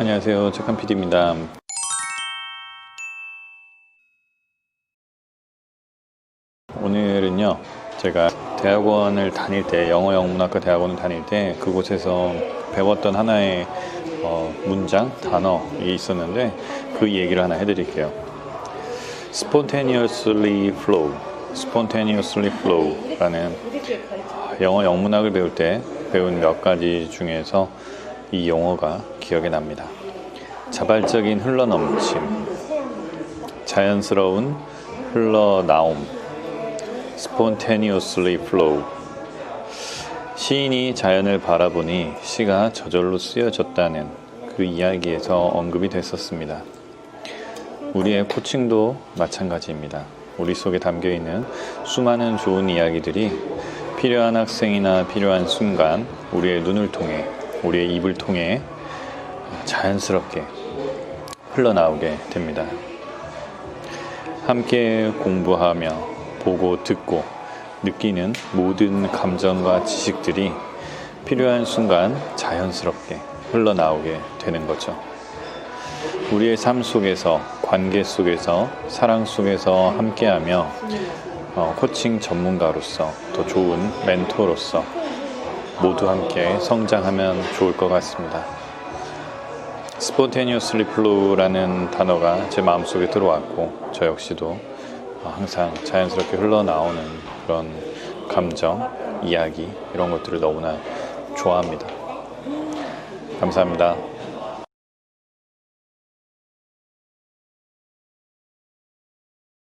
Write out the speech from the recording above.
안녕하세요. 착한 PD입니다. 오늘은요, 제가 대학원을 다닐 때, 영어 영문학과 대학원을 다닐 때, 그곳에서 배웠던 하나의 어, 문장, 단어이 있었는데, 그 얘기를 하나 해드릴게요. spontaneously flow, spontaneously flow라는 영어 영문학을 배울 때 배운 몇 가지 중에서 이 용어가 기억에 납니다. 자발적인 흘러넘침, 자연스러운 흘러나옴, spontaneously flow. 시인이 자연을 바라보니 시가 저절로 쓰여졌다는 그 이야기에서 언급이 됐었습니다. 우리의 코칭도 마찬가지입니다. 우리 속에 담겨 있는 수많은 좋은 이야기들이 필요한 학생이나 필요한 순간 우리의 눈을 통해 우리의 입을 통해 자연스럽게 흘러나오게 됩니다. 함께 공부하며 보고 듣고 느끼는 모든 감정과 지식들이 필요한 순간 자연스럽게 흘러나오게 되는 거죠. 우리의 삶 속에서, 관계 속에서, 사랑 속에서 함께하며 어, 코칭 전문가로서 더 좋은 멘토로서 모두 함께 성장하면 좋을 것 같습니다. spontaneously flow라는 단어가 제 마음속에 들어왔고 저 역시도 어, 항상 자연스럽게 흘러나오는 그런 감정, 이야기 이런 것들을 너무나 좋아합니다. 감사합니다.